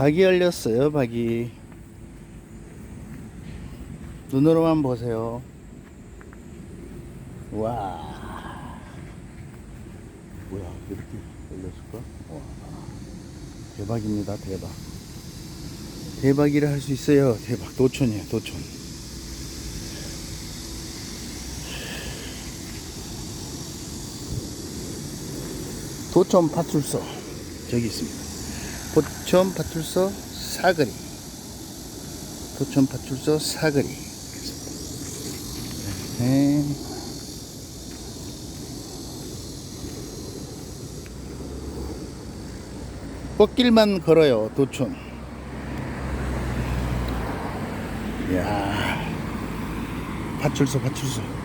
박이 열렸어요, 박이. 눈으로만 보세요. 와. 뭐야, 이렇게 열렸을까? 와. 대박입니다, 대박. 대박이라 할 수 있어요, 대박. 도촌이에요, 도촌. 도촌 파출소. 저기 있습니다. 도촌 파출소 사거리. 도촌 파출소 사거리. 네. 꽃길만 걸어요, 도촌. 이야. 파출소, 파출소.